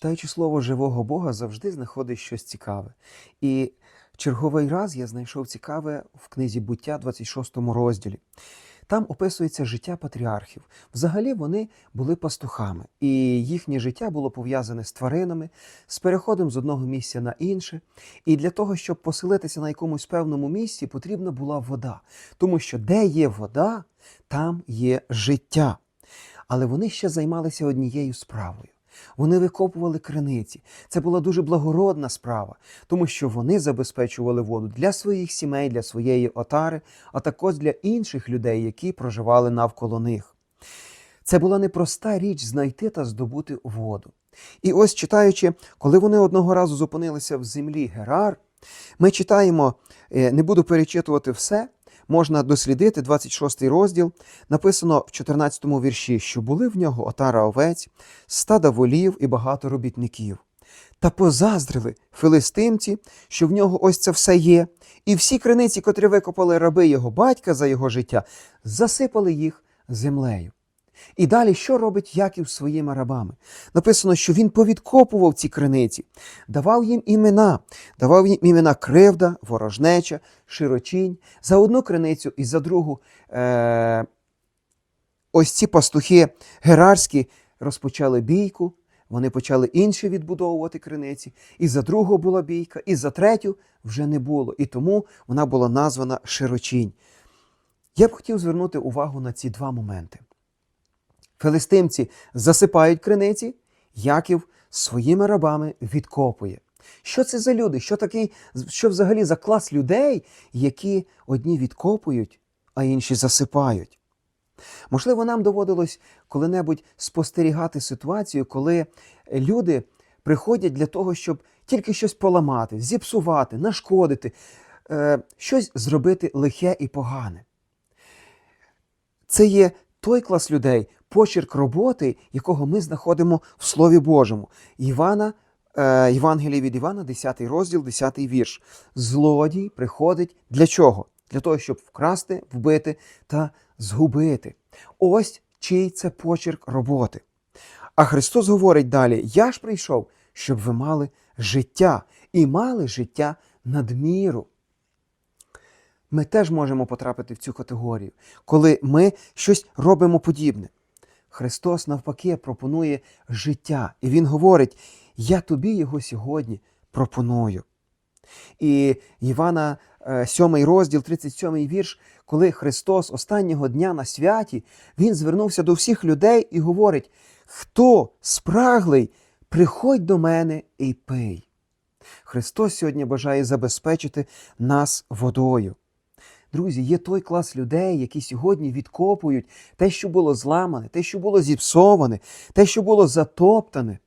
Читаючи слово живого Бога, завжди знаходиш щось цікаве. І черговий раз я знайшов цікаве в книзі буття, 26 розділі. Там описується життя патріархів. Взагалі вони були пастухами, і їхнє життя було пов'язане з тваринами, з переходом з одного місця на інше. І для того, щоб поселитися на якомусь певному місці, потрібна була вода. Тому що де є вода, там є життя. Але вони ще займалися однією справою. Вони викопували криниці. Це була дуже благородна справа, тому що вони забезпечували воду для своїх сімей, для своєї отари, а також для інших людей, які проживали навколо них. Це була непроста річ знайти та здобути воду. І ось читаючи, коли вони одного разу зупинилися в землі Герар, ми читаємо, е, не буду перечитувати все, можна дослідити 26 розділ. Написано в 14 вірші, що були в нього отара овець, стада волів і багато робітників. Та позаздрили филистимці, що в нього ось це все є, і всі криниці, котрі викопали раби його батька за його життя, засипали їх землею. І далі що робить Яків своїми рабами? Написано, що він повідкопував ці криниці, давав їм імена, давав їм імена кривда, ворожнеча, широчінь, за одну криницю і за другу. Е- ось ці пастухи герарські розпочали бійку, вони почали інші відбудовувати криниці, і за другу була бійка, і за третю вже не було. І тому вона була названа широчінь. Я б хотів звернути увагу на ці два моменти. Филистимці засипають криниці, Яків своїми рабами відкопує. Що це за люди? Що такий, що взагалі за клас людей, які одні відкопують, а інші засипають? Можливо, нам доводилось коли-небудь спостерігати ситуацію, коли люди приходять для того, щоб тільки щось поламати, зіпсувати, нашкодити, е, щось зробити лихе і погане. Це є той клас людей, почерк роботи, якого ми знаходимо в Слові Божому. Івана, е, Євангеліє від Івана, 10 розділ, 10 вірш. Злодій приходить для чого? Для того, щоб вкрасти, вбити та згубити. Ось чий це почерк роботи. А Христос говорить далі: Я ж прийшов, щоб ви мали життя і мали життя надміру. Ми теж можемо потрапити в цю категорію, коли ми щось робимо подібне. Христос, навпаки, пропонує життя, і Він говорить: Я тобі його сьогодні пропоную. І Івана, 7 розділ, 37 вірш, коли Христос останнього дня на святі, Він звернувся до всіх людей і говорить: Хто спраглий, приходь до мене і пий. Христос сьогодні бажає забезпечити нас водою. Друзі, є той клас людей, які сьогодні відкопують те, що було зламане, те, що було зіпсоване, те, що було затоптане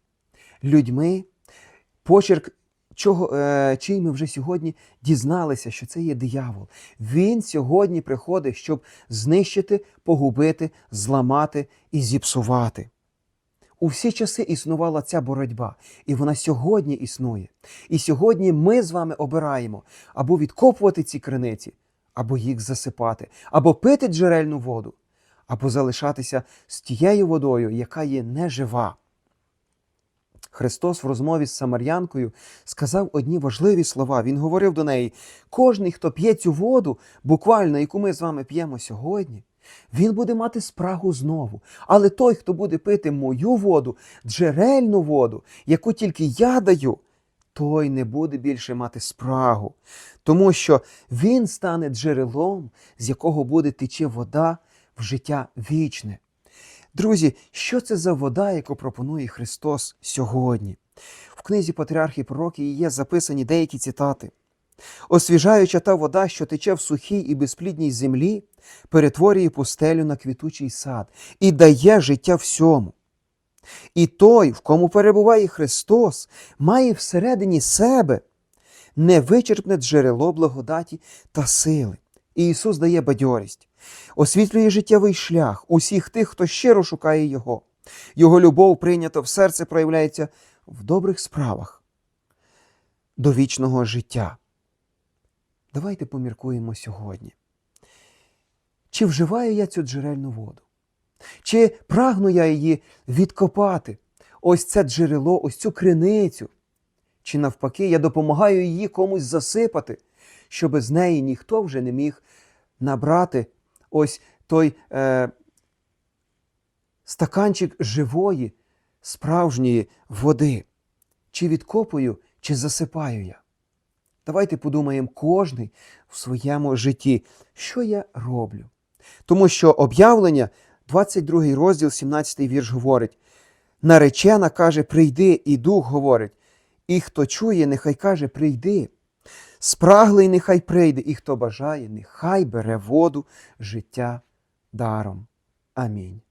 людьми, почерк, чого, е, чий ми вже сьогодні дізналися, що це є диявол. Він сьогодні приходить, щоб знищити, погубити, зламати і зіпсувати. У всі часи існувала ця боротьба, і вона сьогодні існує. І сьогодні ми з вами обираємо або відкопувати ці криниці, або їх засипати, або пити джерельну воду, або залишатися з тією водою, яка є нежива. Христос в розмові з Самарянкою сказав одні важливі слова. Він говорив до неї: кожний, хто п'є цю воду, буквально, яку ми з вами п'ємо сьогодні, він буде мати спрагу знову. Але той, хто буде пити мою воду, джерельну воду, яку тільки я даю, той не буде більше мати спрагу, тому що він стане джерелом, з якого буде тече вода в життя вічне. Друзі, що це за вода, яку пропонує Христос сьогодні? В книзі Патріархи пророки є записані деякі цитати. Освіжаюча та вода, що тече в сухій і безплідній землі, перетворює пустелю на квітучий сад і дає життя всьому. І той, в кому перебуває Христос, має всередині себе невичерпне джерело благодаті та сили. І Ісус дає бадьорість, освітлює життєвий шлях усіх тих, хто щиро шукає Його. Його любов прийнята в серце проявляється в добрих справах до вічного життя. Давайте поміркуємо сьогодні. Чи вживаю я цю джерельну воду? Чи прагну я її відкопати, ось це джерело, ось цю криницю. Чи навпаки, я допомагаю її комусь засипати, щоб з неї ніхто вже не міг набрати ось той е, стаканчик живої, справжньої води. Чи відкопую, чи засипаю я. Давайте подумаємо кожний в своєму житті, що я роблю. Тому що об'явлення, 22 розділ, 17 вірш говорить: наречена каже, прийди, і дух говорить, і хто чує, нехай каже, прийди. Спраглий нехай прийде, і хто бажає, нехай бере воду життя даром. Амінь.